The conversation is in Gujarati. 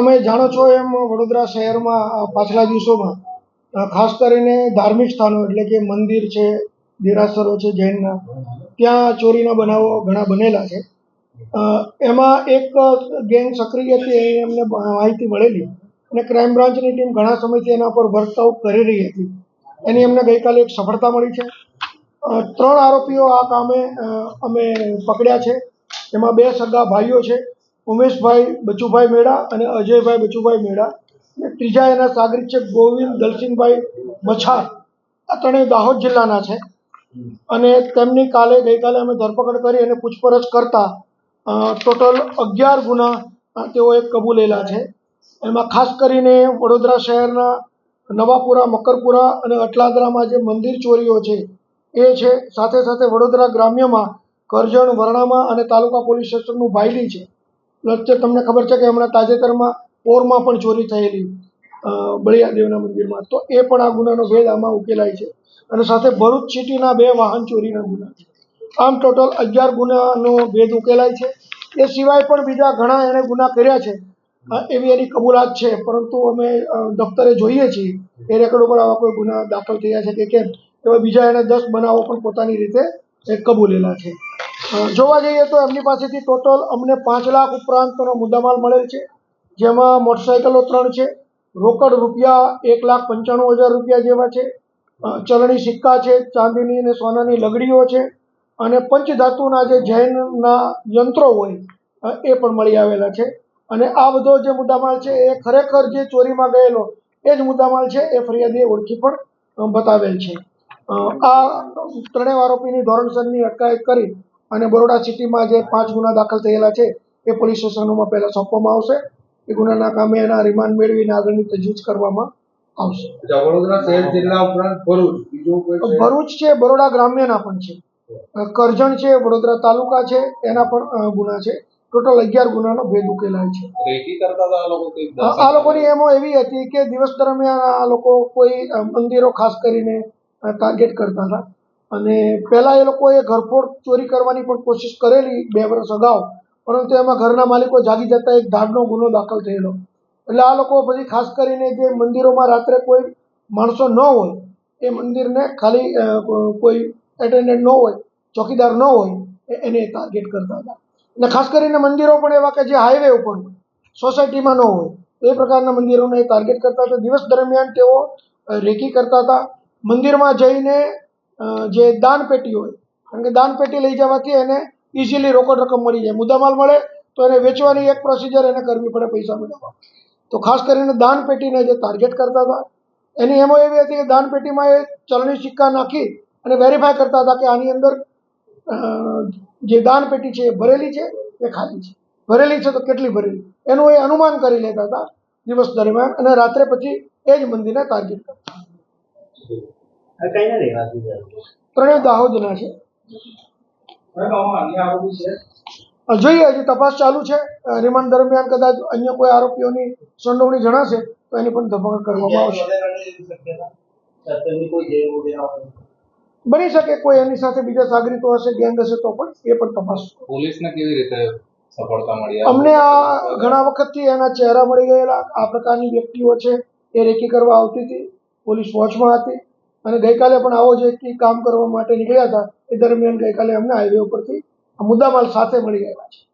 તમે જાણો છો એમ વડોદરા શહેરમાં પાછલા દિવસોમાં ખાસ કરીને ધાર્મિક સ્થાનો એટલે કે મંદિર છે, દેરાસરો છે, જૈનના, ત્યાં ચોરીના બનાવો ઘણા બનેલા છે. એમાં એક ગેંગ સક્રિય હતી એ અમને માહિતી મળેલી અને ક્રાઇમ બ્રાન્ચની ટીમ ઘણા સમયથી એના પર વર્કઆઉટ કરી રહી હતી. એની અમને ગઈકાલે એક સફળતા મળી છે. ત્રણ આરોપીઓ આ કામે અમે પકડ્યા છે. એમાં બે સગા ભાઈઓ છે. ઉમેશભાઈ બચુભાઈ મેળા અને અજયભાઈ બચુભાઈ મેળા અને ત્રીજા એના સાગરિત છે ગોવિંદ દલસિંહભાઈ મછાર આ ત્રણેય દાહોદ જિલ્લાના છે. અને તેમની કાલે ગઈકાલે અમે ધરપકડ કરી અને પૂછપરછ કરતા ટોટલ અગિયાર ગુના તેઓએ કબૂલેલા છે. એમાં ખાસ કરીને વડોદરા શહેરના નવાપુરા, મકરપુરા અને અટલાદરામાં જે મંદિર ચોરીઓ છે, એ છે. સાથે સાથે વડોદરા ગ્રામ્યમાં કરજણ, વરણામાં અને તાલુકા પોલીસ સ્ટેશનનું ભાયલી છે. વચ્ચે તમને ખબર છે કે હમણાં તાજેતરમાં પોરમાં પણ ચોરી થયેલી બળિયાદેવના મંદિરમાં. તો એ પણ આ ગુનાનો ભેદ આમાં ઉકેલાય છે. અને સાથે ભરૂચ સિટીના બે વાહન ચોરીના ગુના છે. આમ ટોટલ અગિયાર ગુનાનો ભેદ ઉકેલાય છે. એ સિવાય પણ બીજા ઘણા એણે ગુના કર્યા છે. એવી એની કબૂલાત છે. પરંતુ અમે દફતરે જોઈએ છીએ. એ રેકોર્ડ ઉપર આવા કોઈ ગુના દાખલ થયા છે કે કેમ? એવા બીજા એણે દસ બનાવો પણ પોતાની રીતે કબૂલેલા છે. જોવા જઈએ તો એમની પાસેથી ટોટલ અમને પાંચ લાખ ઉપરાંતનો મુદ્દામાલ મળેલ છે, જેમાં મોટરસાઇકલો ત્રણ છે, રોકડ રૂપિયા એક લાખ પંચાણું હજાર રૂપિયા જેવા છે ચલણી સિક્કા છે, ચાંદીની અને સોનાની લગડીઓ છે, અને પંચધાતુના જે જૈનના યંત્રો હોય એ પણ મળી આવેલા છે. અને આ બધો જે મુદ્દામાલ છે એ ખરેખર જે ચોરીમાં ગયેલો, એ જ મુદ્દામાલ છે, એ ફરિયાદીએ ઓળખી પણ બતાવેલ છે. આ ત્રણેય આરોપીની ધોરણસરની અટકાયત કરી અને બરોડા સિટીમાં જે પાંચ ગુના દાખલ થયેલા છે એ પોલીસ સ્ટેશનોમાં પહેલાં સોંપવામાં આવશે. એ ગુનાના કામે એના રિમાન્ડ મેળવીને આગળની તજવીજ કરવામાં આવશે. વડોદરા શહેર જિલ્લા ઉપરાંત ભરૂચ બીજું ભરૂચ છે બરોડા ગ્રામ્યના પણ છે. કરજણ છે વડોદરા તાલુકા છે એના પણ ગુના છે. ટોટલ અગિયાર ગુનાનો ભેદ ઉકેલાય છે. આ લોકોની એમો એવી હતી કે દિવસ દરમિયાન આ લોકો કોઈ મંદિરો ખાસ કરીને ટાર્ગેટ કરતા હતા. અને પહેલાં એ લોકોએ ઘરફોડ ચોરી કરવાની પણ કોશિશ કરેલી બે વર્ષ અગાઉ, પરંતુ એમાં ઘરના માલિકો જાગી જતા એક ધાડનો ગુનો દાખલ થયેલો. એટલે આ લોકો પછી ખાસ કરીને જે મંદિરોમાં રાત્રે કોઈ માણસો ન હોય, એ મંદિરને ખાલી કોઈ એટેન્ડન્ટ ન હોય, ચોકીદાર ન હોય એને ટાર્ગેટ કરતા હતા. અને ખાસ કરીને મંદિરો પણ એવા કે જે હાઈવે ઉપર સોસાયટીમાં ન હોય, એ પ્રકારના મંદિરોને ટાર્ગેટ કરતા હતા. દિવસ દરમિયાન તેઓ રેકી કરતા હતા. મંદિરમાં જઈને જે દાન પેટી હોય. કારણ કે દાન પેટી લઈ જવાથી એને ઇઝીલી રોકડ રકમ મળી જાય. મુદ્દામાલ મળે તો એને વેચવાની એક પ્રોસિજર એને કરવી પડે પૈસા મેળવવા. તો ખાસ કરીને દાન પેટીને જે ટાર્ગેટ કરતા હતા, એની એમો એવી હતી કે દાન પેટીમાં એ ચલણી સિક્કા નાખી અને વેરીફાય કરતા હતા કે આની અંદર જે દાન પેટી છે એ ભરેલી છે, એ ખાલી છે. ભરેલી છે તો કેટલી ભરેલી? એનું એ અનુમાન કરી લેતા હતા દિવસ દરમિયાન અને રાત્રે પછી એ જ મંદિરને ટાર્ગેટ કરતા છે ત્રણેય દાહોદના છે. જોઈએ હજી તપાસ ચાલુ છે. રિમાન્ડ દરમિયાન કદાચ અન્ય કોઈ આરોપીઓની સંડોવણી જણાશે તો એની પણ ધરપકડ કરવામાં આવશે. કોઈ? બની શકે કોઈ એની સાથે બીજા સાગરીતો હશે ગેંગ હશે તો પણ એ પણ તપાસ. પોલીસને કેવી રીતે સફળતા મળી? અમને આ ઘણા વખતથી એના ચહેરા મળી ગયેલા આ પ્રકારની વ્યક્તિઓ છે એ રેકી કરવા આવતી હતી પોલીસ વોચમાં હતી. અને ગઈકાલે પણ આવો જ એક કામ કરવા માટે નીકળ્યા હતા. એ દરમિયાન ગઈકાલે અમને હાઈવે ઉપરથી મુદ્દામાલ સાથે મળી ગયેલા છે.